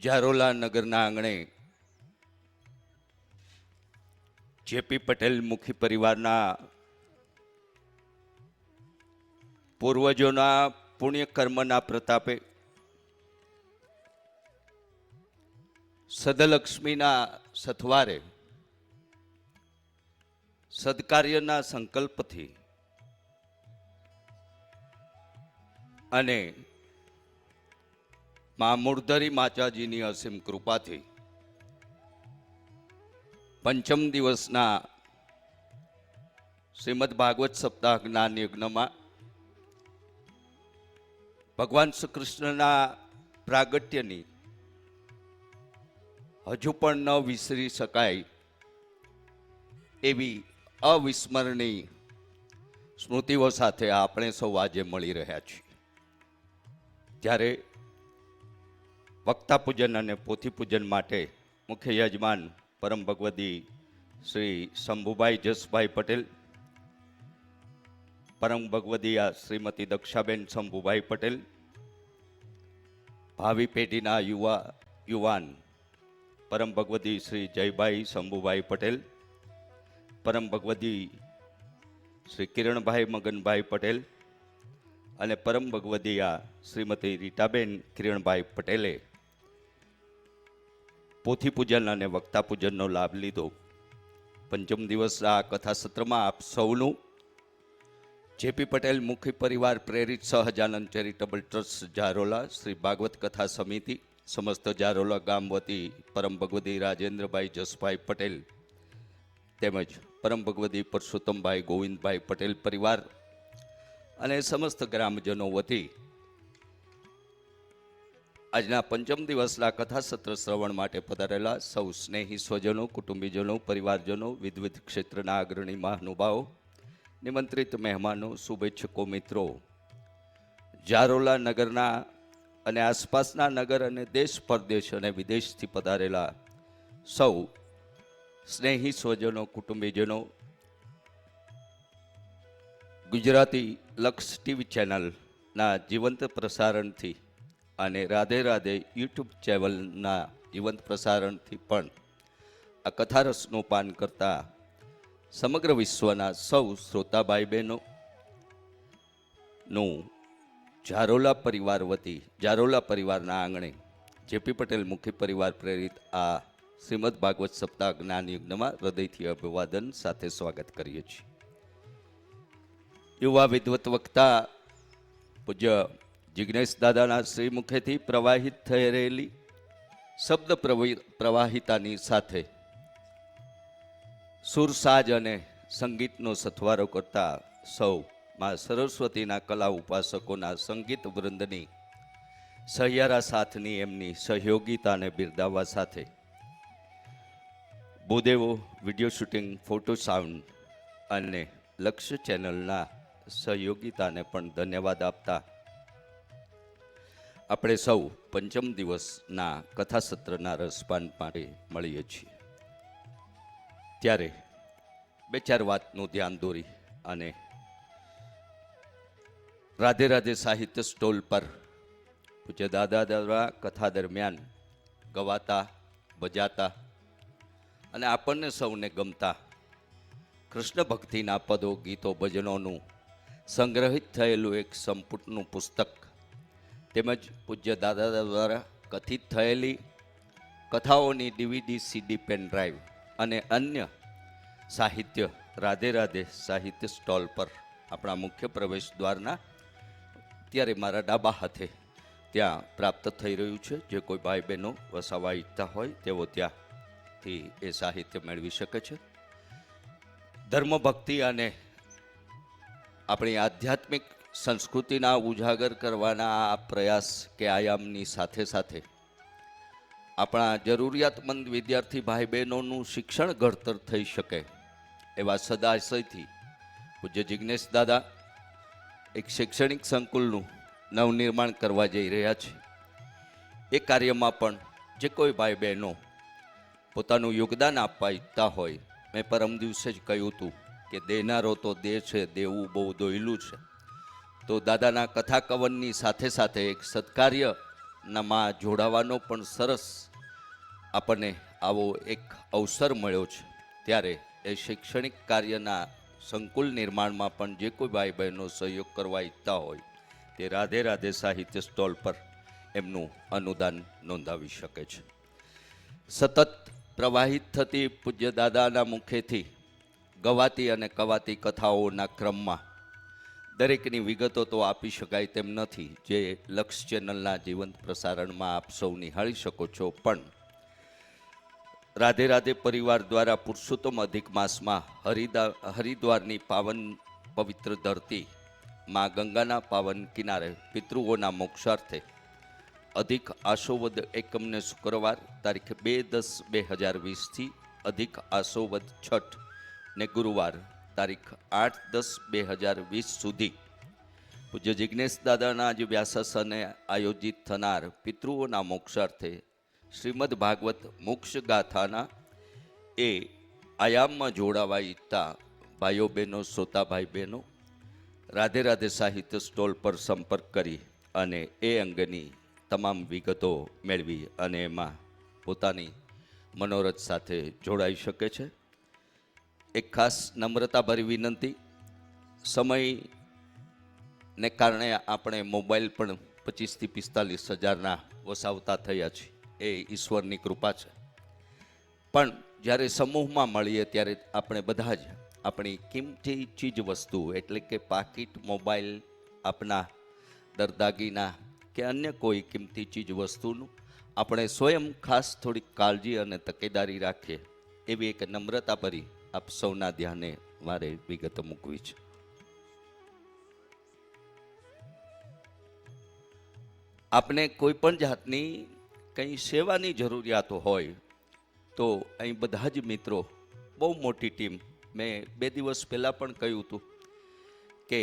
જારોલા નગરના આંગણે જેપી પટેલ મુખી પરિવારના પૂર્વજોના પુણ્ય કર્મના પ્રતાપે સદલક્ષ્મીના સથવારે સદકાર્યના સંકલ્પથી અને મા મૂળધરી માતાજીની અસીમ કૃપાથી પંચમ દિવસના શ્રીમદ ભાગવત સપ્તાહ જ્ઞાન યજ્ઞમાં ભગવાન શ્રી કૃષ્ણના પ્રાગટ્યની હજુ પણ ન વિસરી શકાય એવી અવિસ્મરણીય સ્મૃતિઓ સાથે આપણે સૌ આજે મળી રહ્યા છીએ. ત્યારે વક્તા પૂજન અને પોથી પૂજન માટે મુખ્ય યજમાન પરમ ભગવતી શ્રી શંભુભાઈ જસભાઈ પટેલ, પરમ ભગવદીયા શ્રીમતી દક્ષાબેન શંભુભાઈ પટેલ, ભાવિ પેઢીના યુવા યુવાન પરમ ભગવતી શ્રી જયભાઈ શંભુભાઈ પટેલ, પરમ ભગવતી શ્રી કિરણભાઈ મગનભાઈ પટેલ અને પરમ ભગવદીયા શ્રીમતી રીટાબેન કિરણભાઈ પટેલે પોથી પૂજન અને વક્તા પૂજનનો લાભ લીધો. પંચમ દિવસના આ કથા સત્રમાં આપ સૌનું જેપી પટેલ મુખી પરિવાર પ્રેરિત સહજાનંદ ચેરિટેબલ ટ્રસ્ટ જારોલા શ્રી ભાગવત કથા સમિતિ સમસ્ત જારોલા ગામ વતી પરમ ભગવતી રાજેન્દ્રભાઈ જસભાઈ પટેલ તેમજ પરમ ભગવતી પરસોત્તમભાઈ ગોવિંદભાઈ પટેલ પરિવાર અને સમસ્ત ગ્રામજનો વતી આજના પંચમ દિવસના કથા સત્ર શ્રવણ માટે પધારેલા સૌ સ્નેહી સ્વજનો, કુટુંબીજનો, પરિવારજનો વિવિધ ક્ષેત્રના અગ્રણી મહાનુભાવો, નિમંત્રિત મહેમાનો, શુભેચ્છકો મિત્રો. જારોલા નગરના અને આસપાસના નગર અને દેશ, પરદેશ અને વિદેશથી પધારેલા સૌ સ્નેહી સ્વજનો, કુટુંબીજનો ગુજરાતી લક્ષ ટીવી ચેનલના જીવંત પ્રસારણથી અને રાધે રાધે યુટ્યુબ ચેનલના જીવંત પ્રસારણથી પણ આ કથારસનું પાન કરતા સમગ્ર વિશ્વના સૌ શ્રોતાભાઈ બહેનો નું જારોલા પરિવાર વતી, જારોલા પરિવારના આંગણે જેપી પટેલ મુખી પરિવાર પ્રેરિત આ શ્રીમદ ભાગવત સપ્તાહ જ્ઞાન યજ્ઞમાં હૃદયથી અભિવાદન સાથે સ્વાગત કરીએ છીએ. યુવા વિદવત વક્તા પૂજ્ય જિજ્ઞેશ દાદાના શ્રી મુખેથી પ્રવાહિત થઈ રહેલી શબ્દ પ્રવિ- પ્રવાહિતાની સાથે સુરસાજ અને સંગીતનો સથવારો કરતા સૌ માં સરસ્વતીના કલા ઉપાસકોના સંગીત વૃંદની સહિયારા સાથની એમની સહયોગિતાને બિરદાવવા સાથે ભૂદેવો વીડિયો શૂટિંગ, ફોટો સાઉન્ડ અને લક્ષ્ય ચેનલના સહયોગિતાને પણ ધન્યવાદ આપતા આપણે સૌ પંચમ દિવસના કથા સત્રના રસપાન માટે મળીએ છીએ. ત્યારે બે ચાર વાતનું ધ્યાન દોરી અને રાધે રાધે સાહિત્ય સ્ટોલ પર પૂજ્ય દાદા દ્વારા કથા દરમિયાન ગવાતા, બજાતા અને આપણને સૌને ગમતા કૃષ્ણ ભક્તિના પદો, ગીતો, ભજનોનું સંગ્રહિત થયેલું એક સંપુટનું પુસ્તક, તેમજ પૂજ્ય દાદા દ્વારા કથિત થયેલી કથાઓની ડીવીડી, સીડી, પેન ડ્રાઈવ અને અન્ય સાહિત્ય, રાધે રાધે સાહિત્ય સ્ટોલ પર આપણા મુખ્ય પ્રવેશ દ્વારના અત્યારે મારા ડાબા હાથે ત્યાં પ્રાપ્ત થઈ રહ્યું છે. જે કોઈ ભાઈ બહેનો વસાવા ઈચ્છતા હોય, તેઓ ત્યાંથી એ સાહિત્ય મેળવી શકે છે. ધર્મ ભક્તિ અને આપણી આધ્યાત્મિક સંસ્કૃતિના ઉજાગર કરવાના આ પ્રયાસ કે આયામની સાથે સાથે આપણા જરૂરિયાતમંદ વિદ્યાર્થી ભાઈ બહેનોનું શિક્ષણ ઘડતર થઈ શકે એવા સદાશયથી પૂજ્ય જિજ્ઞેશ દાદા એક શૈક્ષણિક સંકુલનું નવનિર્માણ કરવા જઈ રહ્યા છે. એ કાર્યમાં પણ જે કોઈ ભાઈ બહેનો પોતાનું યોગદાન આપવા ઈચ્છતા હોય, મેં પરમ દિવસે જ કહ્યું હતું કે દેનારો તો દે છે, દેવું બહુ દોયલું છે. તો દાદાના કથા કવનની સાથે સાથે એક સત્કાર્યનામાં જોડાવાનો પણ સરસ આપણને આવો એક અવસર મળ્યો છે. ત્યારે એ શૈક્ષણિક કાર્યના સંકુલ નિર્માણમાં પણ જે કોઈ ભાઈ બહેનો સહયોગ કરવા ઈચ્છતા હોય, તે રાધે રાધે સાહિત્ય સ્ટોલ પર એમનું અનુદાન નોંધાવી શકે છે. સતત પ્રવાહિત થતી પૂજ્ય દાદાના મુખેથી ગવાતી અને કવાતી કથાઓના ક્રમમાં દરેકની વિગતો તો આપી શકાય તેમ નથી, જે લક્ષ ચેનલના જીવંત પ્રસારણમાં આપ સૌ નિહાળી શકો છો. પણ રાધે રાધે પરિવાર દ્વારા પુરુષોત્તમ અધિક માસમાં હરિદા, હરિદ્વારની પાવન પવિત્ર ધરતી માં ગંગાના પાવન કિનારે પિતૃઓના મોક્ષાર્થે અધિક આશોવદ એકમને શુક્રવાર તારીખ બે દસ બે હજાર વીસથી અધિક આશોવદ છઠ ને ગુરુવાર તારીખ આઠ દસ બે હજાર વીસ સુધી પૂજ્ય જિજ્ઞેશ દાદાના જે વ્યાસાસને આયોજિત થનાર પિતૃઓના મોક્ષાર્થે શ્રીમદ ભાગવત મોક્ષ ગાથાના એ આયામમાં જોડાવા ઈચ્છતા ભાઈઓ બહેનો, શ્રોતાભાઈ બહેનો, રાધે રાધે સાહિત્ય સ્ટોલ પર સંપર્ક કરી અને એ અંગેની તમામ વિગતો મેળવી અને એમાં પોતાની મનોરથ સાથે જોડાઈ શકે છે. એક ખાસ નમ્રતાભરી વિનંતી. સમયને કારણે આપણે મોબાઈલ પણ પચીસથી પિસ્તાલીસ હજારના વસાવતા થયા છીએ એ ઈશ્વરની કૃપા છે. પણ જ્યારે સમૂહમાં મળીએ ત્યારે આપણે બધા જ આપણી કિંમતી ચીજ વસ્તુ એટલે કે પાકીટ, મોબાઈલ, આપના દરદાગીના કે અન્ય કોઈ કિંમતી ચીજ વસ્તુનું આપણે સ્વયં ખાસ થોડીક કાળજી અને તકેદારી રાખીએ એવી એક નમ્રતા ભરી આપ સૌના ધ્યાને મારે વિગત મૂકવી છે. આપને કોઈ પણ જાતની કંઈ સેવાની જરૂરિયાતો હોય, તો અહીં બધા જ મિત્રો, બહુ મોટી ટીમ, મેં બે દિવસ પહેલાં પણ કહ્યું હતું કે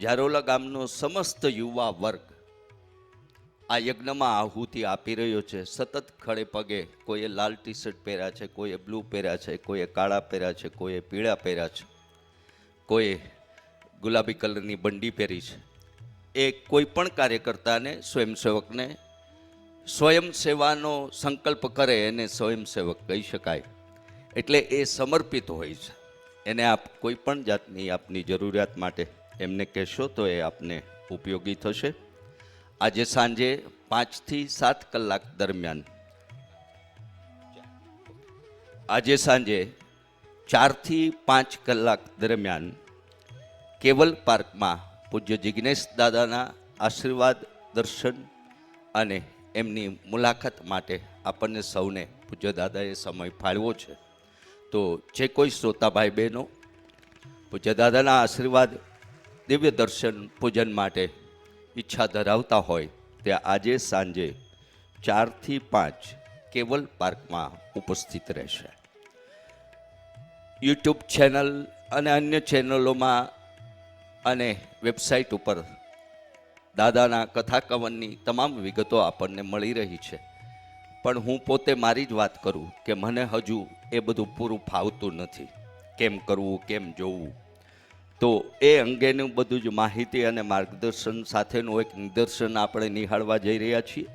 જારોલા ગામનો સમસ્ત યુવા વર્ગ આ યજ્ઞમાં આહુતિ આપી રહ્યો છે. સતત ખડે પગે કોઈએ લાલ ટી શર્ટ પહેર્યા છે, કોઈએ બ્લુ પહેર્યા છે, કોઈએ કાળા પહેર્યા છે, કોઈએ પીળા પહેર્યા છે, કોઈએ ગુલાબી કલરની બંડી પહેરી છે. એ કોઈ પણ કાર્યકર્તાને, સ્વયંસેવકને, સ્વયંસેવાનો સંકલ્પ કરે એને સ્વયંસેવક કહી શકાય. એટલે એ સમર્પિત હોય છે. એને આપ કોઈ પણ જાતની આપની જરૂરિયાત માટે એમને કહેશો તો એ આપને ઉપયોગી થશે. આજે સાંજે પાંચથી સાત કલાક દરમિયાન. આજે સાંજે ચારથી પાંચ કલાક દરમિયાન કેવલ પાર્કમાં પૂજ્ય જિજ્ઞેશ દાદાના આશીર્વાદ, દર્શન અને એમની મુલાકાત માટે આપણને સૌને પૂજ્ય દાદાએ સમય ફાળવો છે. તો જે કોઈ શ્રોતા ભાઈ બહેનો પૂજ્ય દાદાના આશીર્વાદ, દિવ્ય દર્શન, પૂજન માટે ઈચ્છા ધરાવતા હોય તે આજે સાંજે ચારથી પાંચ કેવલ પાર્કમાં ઉપસ્થિત રહેશે. યુટ્યુબ ચેનલ અને અન્ય ચેનલોમાં અને વેબસાઇટ ઉપર દાદાના કથા કવનની તમામ વિગતો આપણને મળી રહી છે. પણ હું પોતે મારી જ વાત કરું કે મને હજુ એ બધું પૂરું ફાવતું નથી. કેમ કરવું, કેમ જોવું તો એ અંગેનું બધું જ માહિતી અને માર્ગદર્શન સાથેનું એક નિદર્શન આપણે નિહાળવા જઈ રહ્યા છીએ.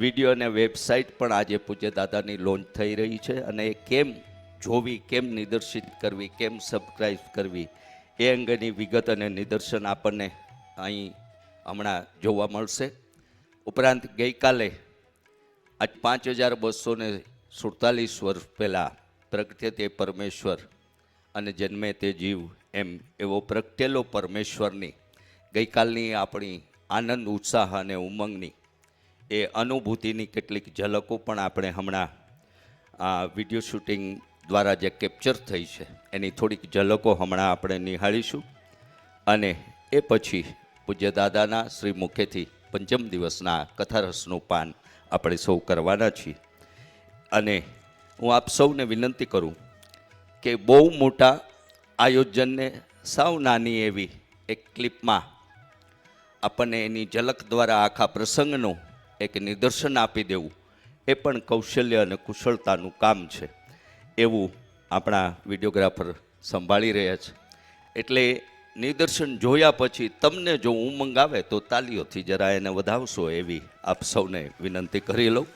વીડિયો અને વેબસાઇટ પણ આજે પૂજ્ય દાદાની લોન્ચ થઈ રહી છે અને એ કેમ જોવી, કેમ નિદર્શિત કરવી, કેમ સબસ્ક્રાઈબ કરવી એ અંગેની વિગત અને નિદર્શન આપણને અહીં હમણાં જોવા મળશે. ઉપરાંત ગઈકાલે આજ પાંચ હજાર બસો સુડતાલીસ વર્ષ પહેલાં પ્રગટે તે પરમેશ્વર અને જન્મે તે જીવ એમ એવો પ્રગટેલો પરમેશ્વરની ગઈકાલની આપણી આનંદ, ઉત્સાહ અને ઉમંગની એ અનુભૂતિની કેટલીક ઝલકો પણ આપણે હમણાં આ વીડિયો શૂટિંગ દ્વારા જે કેપ્ચર થઈ છે, એની થોડીક ઝલકો હમણાં આપણે નિહાળીશું. અને એ પછી પૂજ્ય દાદાના શ્રી મુખેથી પંચમ દિવસના કથારસનું પાન આપણે સૌ કરવાના છીએ. અને હું આપ સૌને વિનંતી કરું કે બહુ મોટા આયોજનને સાવ નાની એવી એક ક્લિપમાં આપણને એની ઝલક દ્વારા આખા પ્રસંગનું એક નિદર્શન આપી દેવું, એ પણ કૌશલ્ય અને કુશળતાનું કામ છે. એવું આપણા વિડીયોગ્રાફર સંભાળી રહ્યા છે. એટલે નિદર્શન જોયા પછી તમને જો ઉમંગ આવે તો તાલીઓથી જરા એને વધાવશો એવી આપ સૌને વિનંતી કરી લઉં.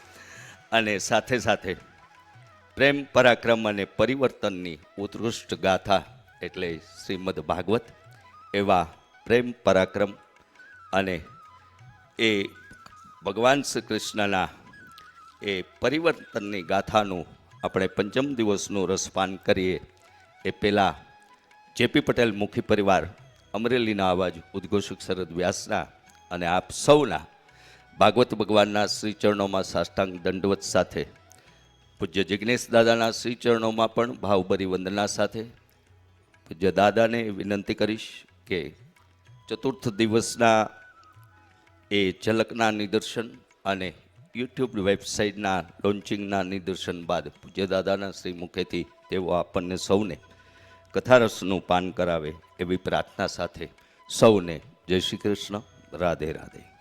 અને સાથે સાથે પ્રેમ, પરાક્રમ અને પરિવર્તનની ઉત્કૃષ્ટ ગાથા એટલે શ્રીમદ ભાગવત. એવા પ્રેમ, પરાક્રમ અને એ ભગવાન શ્રી કૃષ્ણના એ પરિવર્તનની ગાથાનું આપણે પંચમ દિવસનું રસપાન કરીએ. એ પહેલાં જેપી પટેલ મુખી પરિવાર અમરેલીના અવાજ ઉદ્ઘોષક શરદ વ્યાસના અને આપ સૌના ભાગવત ભગવાનના શ્રી ચરણોમાં સાષ્ટાંગ દંડવત સાથે પૂજ્ય જિજ્ઞેશ દાદાના શ્રી ચરણોમાં પણ ભાવભરી વંદના સાથે પૂજ્ય દાદાને વિનંતી કરીશ કે ચતુર્થ દિવસના એ ઝલકના નિદર્શન અને યુટ્યુબ વેબસાઇટના લોન્ચિંગના નિદર્શન બાદ પૂજ્ય દાદાના શ્રી મુખેથી તેઓ આપણને સૌને કથારસનું પાન કરાવે એવી પ્રાર્થના સાથે સૌને જય શ્રી કૃષ્ણ. રાધે રાધે.